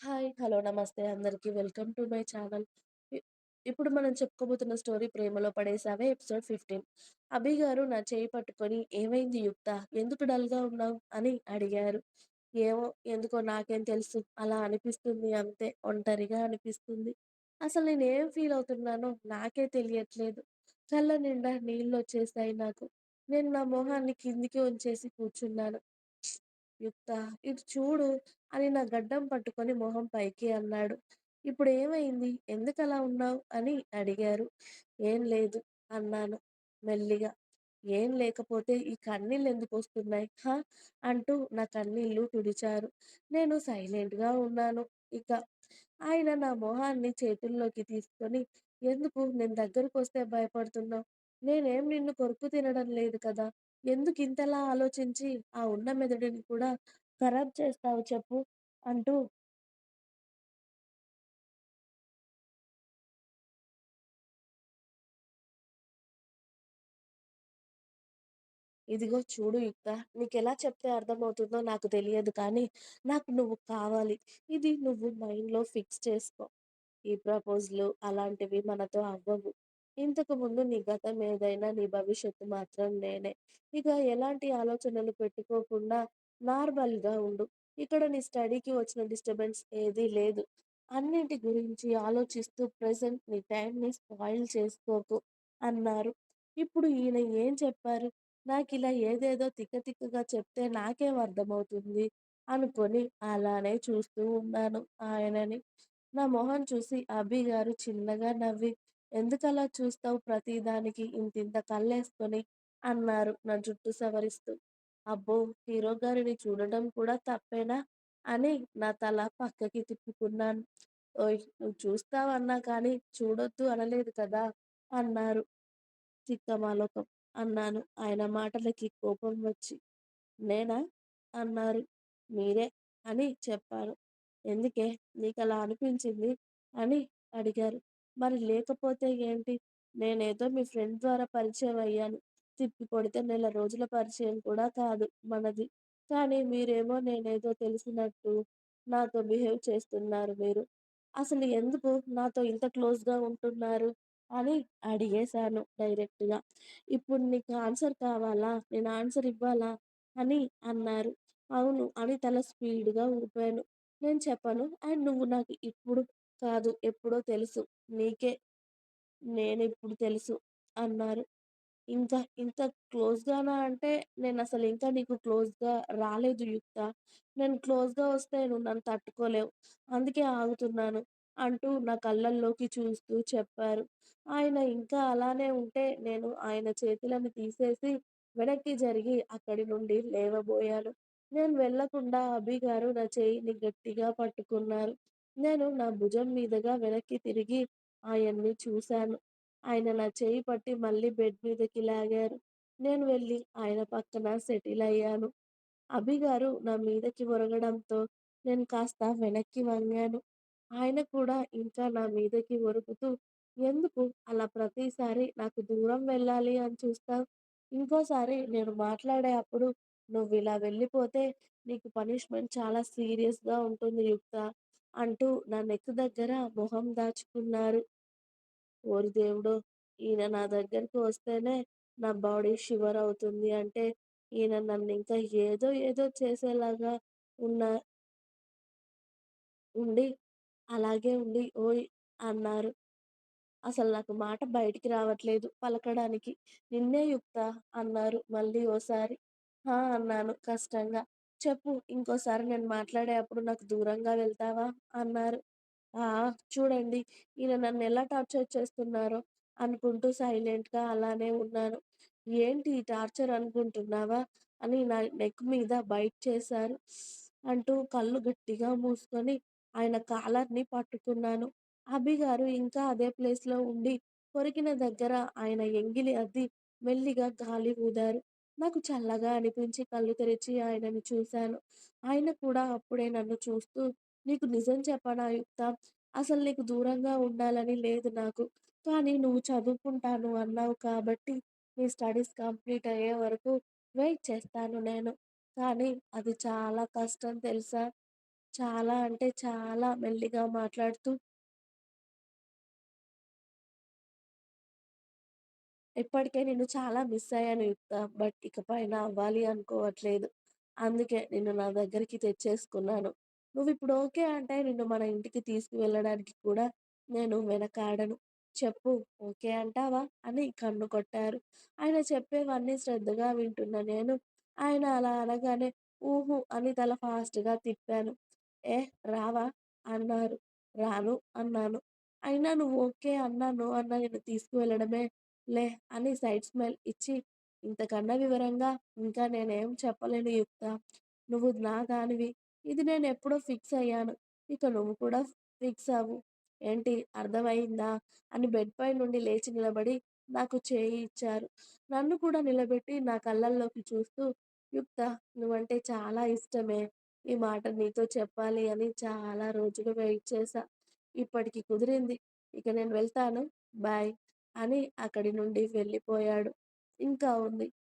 Hi. Hello. నమస్తే అందరికీ welcome to my channel. ఇప్పుడు మనం చెప్పుకోబోతున్న స్టోరీ 'ప్రేమలో పడేసావే' ఎపిసోడ్ 15. అభి గారు నా చేయి పట్టుకొని "ఏమైంది యుక్త? ఎందుకు డల్‌గా ఉన్నావు?" అని అడిగారు. "ఏమో ఎందుకో నాకేం తెలుసు. అలా అనిపిస్తుంది అంతే. ఒంటరిగా అనిపిస్తుంది. అసలు నేను ఏం ఫీల్ అవుతున్నానో నాకే తెలియట్లేదు. కళ్ళ నిండా నీళ్ళు వచ్చేసాయి నాకు. నేను నా మొహాన్ని కిందికి ఉంచేసి కూర్చున్నాను. యుక్త ఇటు చూడు అని నా గడ్డం పట్టుకొని మొహం పైకి అన్నాడు. ఇప్పుడు ఏమైంది ఎందుకలా ఉన్నావు?" అని అడిగారు. "ఏం లేదు" అన్నాను మెల్లిగా. "ఏం లేకపోతే ఈ కన్నీళ్ళు ఎందుకు వస్తున్నాయి హా అంటూ నా కన్నీళ్ళు తుడిచారు. నేను సైలెంట్‌గా ఉన్నాను ఇక. ఆయన నా మొహాన్ని చేతుల్లోకి తీసుకొని "ఎందుకు నేను దగ్గరకు వస్తే భయపడుతున్నావు? నేనేం నిన్ను కొరుకు తినడం లేదు కదా! ఎందుకు ఇంతలా ఆలోచించి ఆ ఉన్న మెదడుని కూడా ఖరాబ్ చేస్తావు చెప్పు" అంటూ ఇదిగో చూడు యుక్త, నీకెలా చెప్తే అర్థమవుతుందో నాకు తెలియదు కానీ, నాకు నువ్వు కావాలి. ఇది నువ్వు మైండ్‌లో ఫిక్స్ చేసుకో. ఈ ప్రపోజలు అలాంటివి మనతో అవ్వవు. ఇంతకు ముందు నీ గతం ఏదైనా నీ భవిష్యత్తు మాత్రం నేనే. ఇక ఎలాంటి ఆలోచనలు పెట్టుకోకుండా నార్మల్‌గా ఉండు. ఇక్కడ నీ స్టడీకి వచ్చిన డిస్టర్బెన్స్ ఏదీ లేదు. అన్నింటి గురించి ఆలోచిస్తూ ప్రజెంట్ నీ టైంని స్పాయిల్ చేసుకోకు" అన్నారు. ఇప్పుడు ఈయన ఏం చెప్పారు? నాకు ఇలా ఏదేదో తిక్క తిక్కగా చెప్తే నాకేం అర్థమవుతుంది? అనుకొని అలానే చూస్తూ ఉన్నాను ఆయనని. నా మొహం చూసి అభి గారు చిన్నగా నవ్వి "ఎందుకలా చూస్తావు ప్రతిదానికి ఇంతింత కళ్ళేసుకొని" అన్నారు నా జుట్టు సవరిస్తూ. "అబ్బో! హీరో గారిని చూడడం కూడా తప్పేనా?" అని నా తల పక్కకి తిప్పుకున్నాను. "ఓయ్! నువ్వు చూస్తావన్నా కానీ చూడొద్దు అనలేదు కదా!" అన్నారు. "తిక్కమాలోకం" అన్నాను ఆయన మాటలకి కోపం వచ్చి. "నేనా?" అన్నారు. "మీరే" అని చెప్పాను. "ఎందుకే? నీకలా అనిపించింది" అని అడిగారు. "మరి లేకపోతే ఏంటి? నేనేదో మీ ఫ్రెండ్ ద్వారా పరిచయం అయ్యాను. తిప్పి కొడితే నెల రోజుల పరిచయం కూడా కాదు మనది. కానీ మీరేమో నేనేదో తెలిసినట్టు నాతో బిహేవ్ చేస్తున్నారు మీరు. అసలు ఎందుకు నాతో ఇంత క్లోజ్‌గా ఉంటున్నారు?" అని అడిగేశాను డైరెక్ట్‌గా. "ఇప్పుడు నీకు ఆన్సర్ కావాలా? నేను ఆన్సర్ ఇవ్వాలా?" అని అన్నారు. "అవును" అని తల స్పీడ్‌గా ఊపాను. "నేను చెప్పను అండ్ నువ్వు నాకు ఇప్పుడు కాదు ఎప్పుడో తెలుసు. నీకే నేను ఇప్పుడు తెలుసు" అన్నారు. "ఇంకా ఇంత క్లోజ్‌గానా అంటే నేనసలు ఇంకా నీకు క్లోజ్‌గా రాలేదు యుక్త. నేను క్లోజ్‌గా వస్తే నువ్వు నన్ను తట్టుకోలేవు. అందుకే ఆగుతున్నాను" అంటూ నా కళ్ళల్లోకి చూస్తూ చెప్పారు. ఆయన ఇంకా అలానే ఉంటే నేను ఆయన చేతులను తీసేసి వెనక్కి జరిగి అక్కడి నుండి లేవబోయాను. నేను వెళ్ళకుండా అభి గారు నా చేయిని గట్టిగా పట్టుకున్నారు. నేను నా భుజం మీదుగా వెనక్కి తిరిగి ఆయన్ని చూశాను. ఆయన నా చేయి పట్టి మళ్ళీ బెడ్ మీదకి లాగారు. నేను వెళ్ళి ఆయన పక్కన సెటిల్ అయ్యాను. అభిగారు నా మీదకి ఒరగడంతో నేను కాస్త వెనక్కి వంగాను. ఆయన కూడా ఇంకా నా మీదకి ఒరుగుతూ "ఎందుకు అలా ప్రతిసారి నాకు దూరం వెళ్ళాలి అని చూస్తావు? ఇంకోసారి నేను మాట్లాడే అప్పుడు నువ్వు ఇలా వెళ్ళిపోతే నీకు పనిష్మెంట్ చాలా సీరియస్‌గా ఉంటుంది యుక్త" అంటూ నా నెక్ దగ్గర మొహం దాచుకున్నారు. ఓరి దేవుడు ఈయన నా దగ్గరికి వస్తేనే నా బాడీ షివర్ అవుతుంది అంటే ఈయన నన్ను ఇంకా ఏదో ఏదో చేసేలాగా ఉన్న ఉండి అలాగే ఉండి "ఓయ్" అన్నారు. అసలు నాకు మాట బయటికి రావట్లేదు పలకడానికి. "నిన్నే యుక్త" అన్నారు మళ్ళీ ఓసారి. "హా" అన్నాను కష్టంగా. "చెప్పు ఇంకోసారి నేను మాట్లాడే అప్పుడు నాకు దూరంగా వెళ్తావా?" అన్నారు. "ఆ! చూడండి ఈయన నన్ను ఎలా టార్చర్ చేస్తున్నారో" అనుకుంటూ సైలెంట్‌గా అలానే ఉన్నాను. "ఏంటి ఈ టార్చర్ అనుకుంటున్నావా?" అని నా నెక్ మీద బైట్ చేశారు. అంటూ కళ్ళు గట్టిగా మూసుకొని ఆయన కాలర్‌ని పట్టుకున్నాను. అభి గారు ఇంకా అదే ప్లేస్‌లో ఉండి కొరికిన దగ్గర ఆయన ఎంగిలి అద్ది మెల్లిగా గాలి ఊదారు. నాకు చల్లగా అనిపించి కళ్ళు తెరిచి ఆయనని చూశాను. ఆయన కూడా అప్పుడే నన్ను చూస్తూ "నీకు నిజం చెప్పనా యుక్త? అసలు నీకు దూరంగా ఉండాలని లేదు నాకు. కానీ నువ్వు చదువుకుంటాను అన్నావు కాబట్టి నీ స్టడీస్ కంప్లీట్ అయ్యే వరకు వెయిట్ చేస్తాను నేను. కానీ అది చాలా కష్టం తెలుసా?" చాలా అంటే చాలా మెల్లిగా మాట్లాడుతూ ఇప్పటికే నేను చాలా మిస్ అయ్యాను యుక్త. బట్ ఇకపైన అవ్వాలి అనుకోవట్లేదు. అందుకే నిన్ను నా దగ్గరికి తెచ్చేసుకున్నాను. నువ్వు ఇప్పుడు ఓకే అంటే నిన్ను మన ఇంటికి తీసుకువెళ్ళడానికి కూడా నేను వెనకాడను. చెప్పు ఓకే అంటావా? అని కన్ను కొట్టారు. ఆయన చెప్పేవన్నీ శ్రద్ధగా వింటున్న నేను ఆయన అలా అనగానే ఊహు అని తల ఫాస్ట్‌గా తిప్పాను. ఏ రావా? అన్నారు. రాను అన్నాను. అయినా నువ్వు ఓకే అన్నా, అన్న నేను తీసుకువెళ్ళడమే లే అని సైడ్ స్మైల్ ఇచ్చి, ఇంతకన్నా వివరంగా ఇంకా నేనేం చెప్పలేను యుక్త. నువ్వు నా దానివి. ఇది నేను ఎప్పుడో ఫిక్స్ అయ్యాను. ఇక నువ్వు కూడా ఫిక్స్ అవ్వు. ఏంటి అర్థమయిందా? అని బెడ్ పై నుండి లేచి నిలబడి నాకు చేయి ఇచ్చారు. నన్ను కూడా నిలబెట్టి నా కళ్ళల్లోకి చూస్తూ, యుక్త నువ్వంటే చాలా ఇష్టమే. ఈ మాట నీతో చెప్పాలి అని చాలా రోజులు వెయిట్ చేశా. ఇప్పటికి కుదిరింది. ఇక నేను వెళ్తాను. బాయ్. అని అక్కడి నుండి వెళ్ళిపోయాడు. ఇంకా ఉంది.